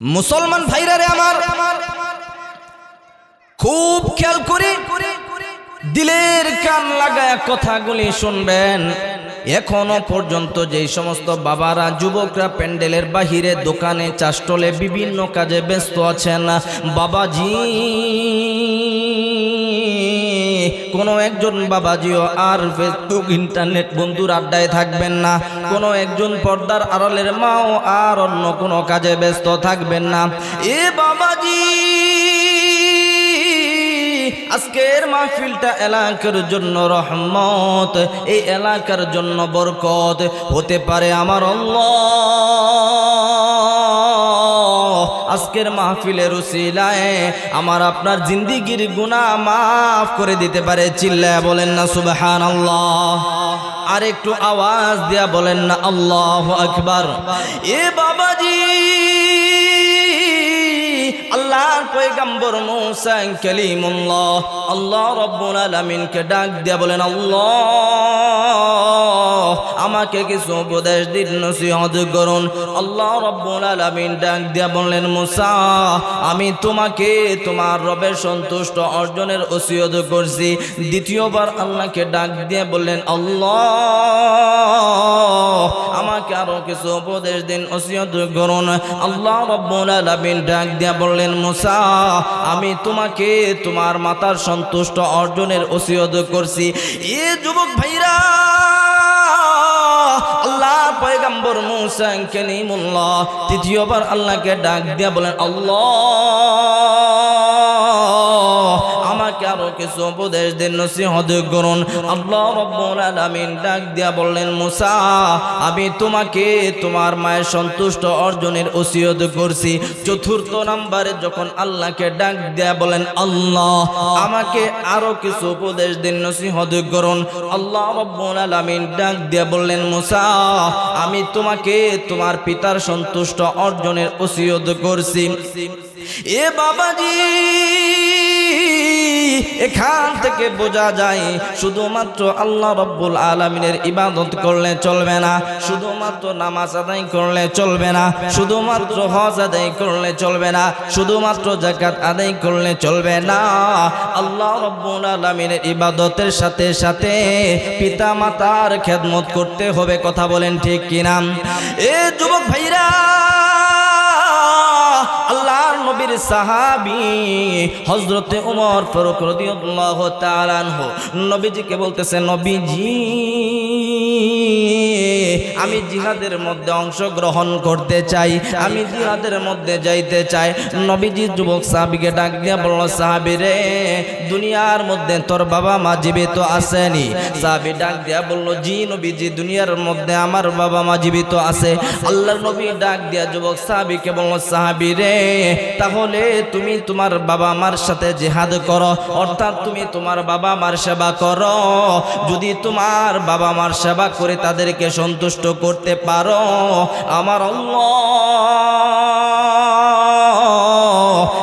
মুসলমান ভাইরা রে আমার খুব খেয়াল করে, দিলের কান লাগায় কথাগুলি শুনবেন। এখনও পর্যন্ত যে সমস্ত বাবারা, যুবকরা প্যান্ডেলের বাহিরে, দোকানে, চাষটলে, বিভিন্ন কাজে ব্যস্ত আছেন, বাবাজি। কোনো একজন বাবাজিও আর ফেসবুক, ইন্টারনেট বন্ধুর আড্ডায় থাকবেন না। কোনো একজন পর্দার আড়ালের মাও আর অন্য কোনো কাজে ব্যস্ত থাকবেন না। এ বাবাজি, আজকের মাহফিলটা এলাকার জন্য রহমত, এই এলাকার জন্য বরকত। হতে পারে আমার আল্লাহ। আজকের মাহফিলের উসিলায় আমার আপনার জিন্দিগির গুনাহ মাফ করে দিতে পারে। চিল্লায় বলেন না সুবহান আল্লাহ আর একটু আওয়াজ দিয়া বলেন না, আল্লাহ আকবার। এ বাবাজি, আল্লাহর পয়গম্বর মুসা কালিমুল্লাহ, আল্লাহ রব্বুল আলামিনকে ডাক দিয়া বলেন, আল্লাহ আমাকে কিছু উপদেশ দিন, নসিহত করুন। আল্লাহ রব্বুল আলামিন ডাক দিয়া বললেন, মুসা, আমি তোমাকে তোমার রবের সন্তুষ্ট অর্জনের ওসিয়ত করছি। দ্বিতীয়বার আল্লাহকে ডাক দিয়ে বললেন, আল্লাহ, আমাকে আরও কিছু উপদেশ দিন, ওসিয়ত করুন। আল্লাহ রব্বুল আলামিন ডাক দিয়া বললেন, মুসা, আমি তোমাকে তোমার মাতার সন্তুষ্ট অর্জনের ওসিয়ত করছি। এ যুবক ভাইরা আল্লাহ পয়গম্বর মুসা কেলিমুল্লাহ তৃতীয়বার আল্লাহকে ডাক দিয়া বলেন আল্লাহ। আমাকে আরও কিছু উপদেশ দিন নসিহত করুন। আল্লাহ রব্বুল আলামিন ডাক দিয়া বললেন, মুসা, আমি তোমাকে তোমার মায়ের সন্তুষ্ট অর্জনের ওসিয়ত করছি। চতুর্থ নাম্বারে যখন আল্লাহকে ডাক দিয়া বলেন, আল্লাহ, আমাকে আরও কিছু উপদেশ দিন নসিহত করুন। আল্লাহ রব্বুল আলামিন ডাক দিয়া বললেন, মুসা, আমি তোমাকে তোমার পিতার সন্তুষ্ট অর্জনের ওসিয়ত করছি। এ বাবাজি এখান থেকে বোঝা যায়, শুধুমাত্র আল্লাহ রব্বুল আলমিনের ইবাদত করলে চলবে না, শুধুমাত্র নামাজ আদায় করলে চলবে না, শুধুমাত্র হজ আদায় করলে চলবে না, শুধুমাত্র জাকাত আদায় করলে চলবে না। আল্লাহ রব্বুল আলমিনের ইবাদতের সাথে সাথে পিতা মাতার খেদমত করতে হবে, কথা বলেন ঠিক কিনা? এ যুবক ভাইরা নবীর সাহাবি হযরতে উমর ফরুক রাদিয়াল্লাহু তাআলা আনহু। নবীজিকে বলতেছে নবীজি আমি জিহাদের মধ্যে অংশগ্রহণ করতে চাই, আমি জিহাদের মধ্যে যাইতে চাই। নবীজি যুবক সাহাবীকে ডাক দিয়া বলল, সাহাবি রে, দুনিয়ার মধ্যে তোর বাবা মা জীবিত আসেনি সাহাবী ডাক দিয়া বলল, জি নবীজি, দুনিয়ার মধ্যে আমার বাবা মা জীবিত আছে। আল্লাহর নবী ডাক দিয়া যুবক সাহাবীকে বলল, সাহাবি রে, তাহলে তুমি তোমার বাবা মার সাথে জেহাদ করো, অর্থাৎ তুমি তোমার বাবা মার সেবা করো। যদি তোমার বাবা মার সেবা করে তাদেরকে সন্তুষ্ট করতে পারো? আমার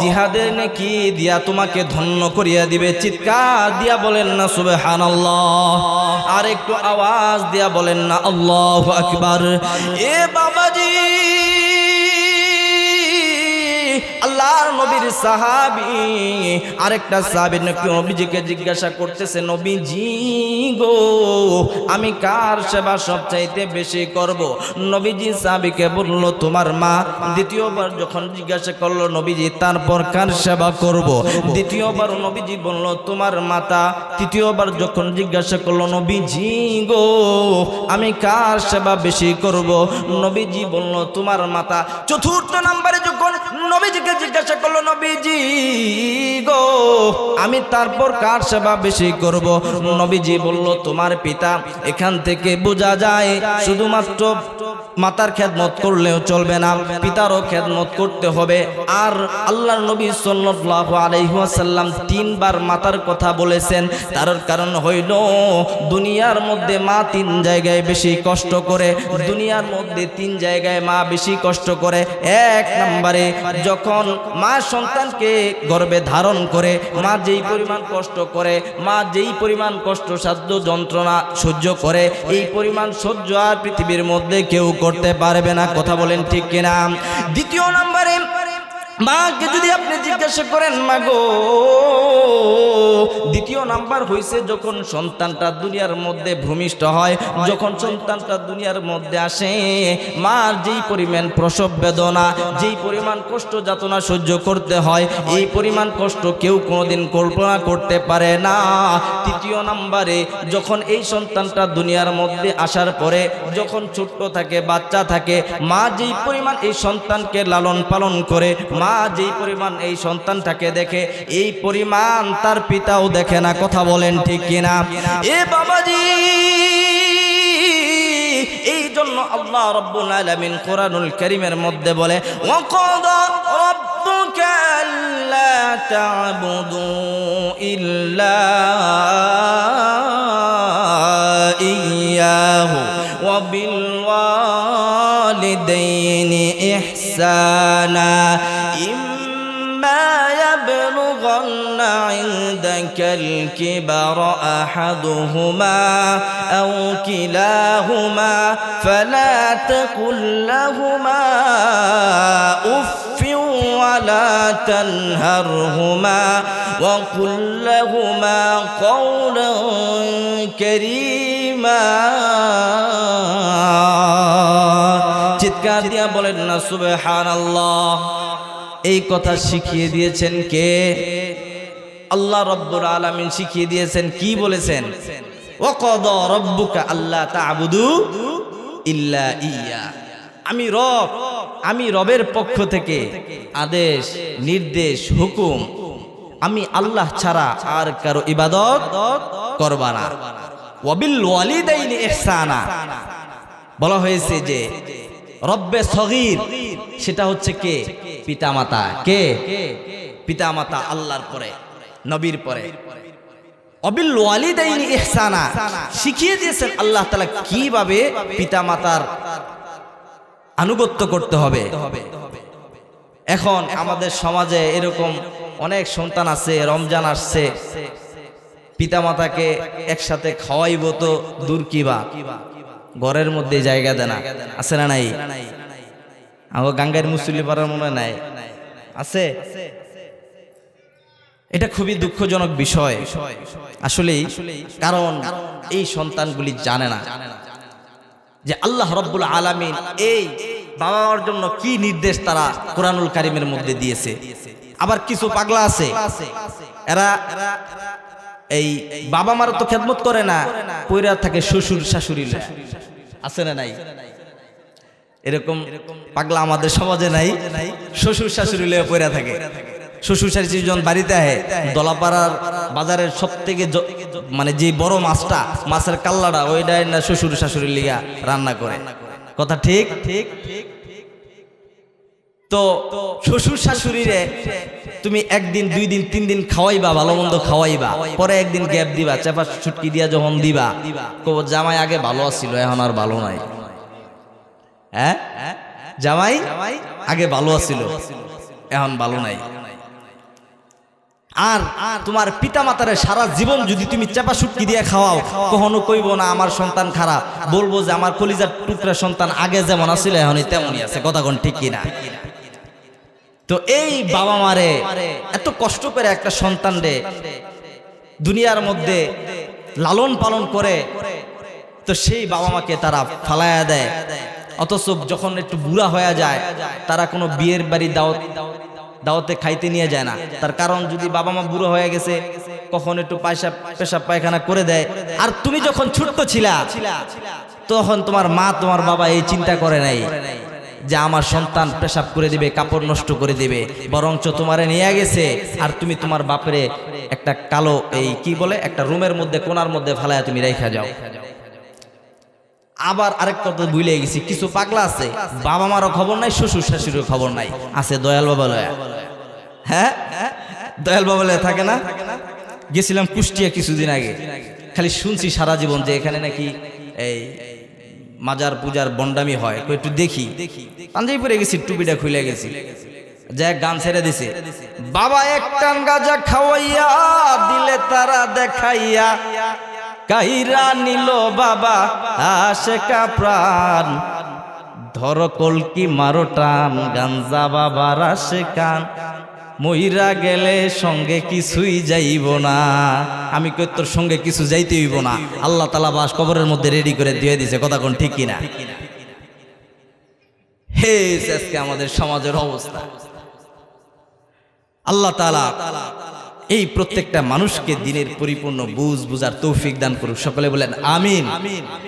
জিহাদের নাকি দিয়া তোমাকে ধন্য করিয়া দিবে, চিৎকার দিয়া বলেন না, সুবহানাল্লাহ। আর একটু আওয়াজ দিয়া বলেন না, আল্লাহ আকবার। এ বাবাজি! আল্লাহর নবীর সাহাবি। আরেকটা সাহাবি নাকি নবীজিকে জিজ্ঞাসা করতেছে, নবীজি গো, আমি কার সেবা সবচাইতে বেশি করব? নবীজি সাহাবিকে বলল, তোমার মা দ্বিতীয়বার যখন জিজ্ঞাসা করল, নবীজি, তারপর কার সেবা করব? দ্বিতীয়বার নবীজি বলল, তোমার মাতা তৃতীয়বার যখন জিজ্ঞাসা করল, নবীজি গো, আমি কার সেবা বেশি করব? নবীজি বলল, তোমার মাতা চতুর্থ নাম্বারে যখন নবীজিকে জিজ্ঞাসা করল, নবীজি গো, আমি তারপর কার সেবা বেশি করব? নবীজি বলল, তোমার পিতা এখান থেকে বোঝা যায়, শুধুমাত্র মাতার খেদমত করলেও চলবে না, পিতারও খেদমত করতে হবে। আর আল্লাহর নবী সাল্লাল্লাহু আলাইহি ওয়াসাল্লাম তিনবার মাতার কথা বলেছেন। তার কারণ হইল, দুনিয়ার মধ্যে মা তিন জায়গায় বেশি কষ্ট করে, দুনিয়ার মধ্যে তিন জায়গায় মা বেশি কষ্ট করে। এক নম্বরে, যখন মা সন্তানকে গর্বে ধারণ করে, মা যেই পরিমাণ কষ্ট করে, মা যেই পরিমাণ কষ্ট সাধ্য যন্ত্রণা সহ্য করে, এই পরিমাণ সহ্য আর পৃথিবীর মধ্যে কেউ করতে পারবে না। কথা বলেন ঠিক কিনা? দ্বিতীয় নম্বরে মাকে যদি আপনি জিজ্ঞাসা করেন মা গো দ্বিতীয় নাম্বার হইছে যখন সন্তানটা দুনিয়ার মধ্যে ভূমিষ্ঠ হয়, যখন সন্তানটা দুনিয়ার মধ্যে আসে, মার যেই পরিমাণ প্রসব বেদনা, যেই পরিমাণ কষ্ট যাতনা সহ্য করতে হয়, এই পরিমাণ কষ্ট কেউ কোনোদিন কল্পনা করতে পারে না। তৃতীয় নাম্বারে, যখন এই সন্তানটা দুনিয়ার মধ্যে আসার পরে, যখন ছোট্ট থাকে, বাচ্চা থাকে, মা যেই পরিমাণ এই সন্তানকে লালন পালন করে, মা যেই পরিমাণ এই সন্তানটাকে দেখে, এই পরিমাণ তার পিতাও দেখে না, কথা বলেন ঠিক কিনা? এ বাবাজি, এই জন্য আল্লাহ রব্বুল আলামিন কোরআনুল কারীমের মধ্যে বলে, ওয়াকাদা রাব্বুকা আল্লা তা'বুদু ইল্লা ইয়াহু ওয়া বিল ওয়ালিদাইনি ইহসানা। يبلغن عندك الكبر أحدهما أو كلاهما فلا تقل لهما أف ولا تنهرهما وقل لهما قولا كريما চিৎকার দিয়া বলেন না সুবহানাল্লাহ এই কথা শিখিয়ে দিয়েছেন কে? আল্লাহ রব্বুর আলামিন শিখিয়ে দিয়েছেন, কি বলেছেন? ওয়াকাদা রব্বুকা আল্লাহ তা'বুদু ইল্লা ইয়া। আমি রব, আমি রবের পক্ষ থেকে আদেশ, নির্দেশ, হুকুম, আমি আল্লাহ ছাড়া আর কারও ইবাদত করবা না। ওয়াবিল ওয়ালিদাইনি বলা হয়েছে যে, রব্বে সগীর, সেটা হচ্ছে কে? পিতামাতা। কে? পিতামাতা আল্লাহর পরে, নবীর পরে। অবিল ওয়ালিদাইনি ইহসানা। শিখিয়ে দিয়েছেন আল্লাহ তাআলা কীভাবে পিতামাতার আনুগত্য করতে হবে। এখন আমাদের সমাজে এরকম অনেক সন্তান আছে, রমজান আসছে। পিতামাতাকে একসাথে খাওয়াইব তো দূর কিবা ঘরের মধ্যে জায়গা দেয় না আছে না নাই? আমার গাঙ্গার মুসলি পাড়ার মনে নাই। আছে? এটা খুবই দুঃখজনক বিষয়। আসলেই কারণ এই সন্তানগুলি জানে না। যে আল্লাহ রব্বুল আলামিন এই বাবা মার জন্য কি নির্দেশ তারা কোরআনুল কারিমের মধ্যে দিয়েছে। আবার কিছু পাগলা আছে। এরা এই বাবা মার তো খেদমত করে না পৈরা থাকে শ্বশুর শাশুড়ি। আছে না নাই? এরকম পাগলা আমাদের সমাজে নাই, শ্বশুর শাশুড়ি লয়ে পৈরা থাকে। শ্বশুর শাশুড়ি যখন বাড়িতে আহে, দলাপাড়ার বাজারের সব থেকে মানে যে বড় মাছটা, মাছের কাল্লাটা, ওইটাই না শ্বশুর শাশুড়ির লিগা রান্না করে। কথা ঠিক? ঠিক তো শ্বশুর শাশুড়িরে তুমি একদিন দুই দিন তিন দিন খাওয়াইবা, ভালো মন্দ খাওয়াইবা, পরে একদিন গ্যাপ দিবা চাপা ছুটকি দিয়া যখন দিবা জামাই আগে ভালো আছিল, এখন আর ভালো নাই। হ্যাঁ? জামাই আগে ভালো আছিল। এখন ভালো নাই। আর তোমার পিতা মাতারে সারা জীবন যদি তুমি চাপা সুটকি দিয়ে খাওয়াও, কখনো কইব না আমার সন্তান খারাপ। বলব যে আমার কলিজার টুকরা সন্তান আগে যেমন আছিল, এখনই তেমনই আছে। কথা কোন ঠিক কিনা? তো এই বাবা মারে এত কষ্ট করে একটা সন্তান রে দুনিয়ার মধ্যে লালন পালন করে। তো সেই বাবা মাকে তারা ফালায়া দেয়। অথচ যখন একটু বুড়া হয়ে যায়, তারা কোনো বিয়ের বাড়ি দাওয়াত দাওয়াতে খাইতে নিয়ে যায় না। তার কারণ যদি বাবা মা বুড়ো হয়ে গেছে, কখন একটু পয়সা পেশাব পায়খানা করে দেয়। আর তুমি যখন ছোট্ট ছিলা, তখন তোমার মা, তোমার বাবা এই চিন্তা করে নাই যে আমার সন্তান পেশাব করে দিবে, কাপড় নষ্ট করে দিবে। বরঞ্চ তোমারে নিয়ে গেছে আর তুমি তোমার বাপরে একটা কালো এই কি বলে, একটা রুমের মধ্যে, কোনার মধ্যে ফালায় তুমি রেখা যাও। আবার আরেক কথা ভুলে গেছি, কিছু পাগলা আছে? বাবা মারও খবর নাই, শ্বশুর শাশুড়ির খবর নাই। আছে দয়াল বাবা লয়া। হ্যাঁ? দয়াল বাবা লয়া থাকে না? গেছিলাম কুষ্টিয়া কিছুদিন আগে। খালি শুনছি সারা জীবন যে এখানে নাকি এই মাজার পূজার বন্ডামি হয়। একটু দেখি। পাঞ্জাবি পরে গেছি, টুপিটা খুলে গেছি। যা গান ছেড়ে দিছে। বাবা এক টান গাজা খাওয়াইয়া, দিলে তারা দেখাইয়া। কাইরা নিল বাবা আশেকা প্রাণ। ধর কলকি মারো টান, গাঞ্জা বাবার আসে কান মইরা গেলে সঙ্গে কিছুই যাইব না। আমি কই তোর সঙ্গে কিছু যাইতে হইব না। আল্লাহ তালা বাস কবরের মধ্যে রেডি করে দিয়ে দিছে, কথা কোন ঠিক কিনা? হে আজকে আমাদের সমাজের অবস্থা। আল্লাহ তালা এই প্রত্যেকটা মানুষকে দিনের পরিপূর্ণ বুঝ বুঝার তৌফিক দান করুক। সকলে বলেন আমিন।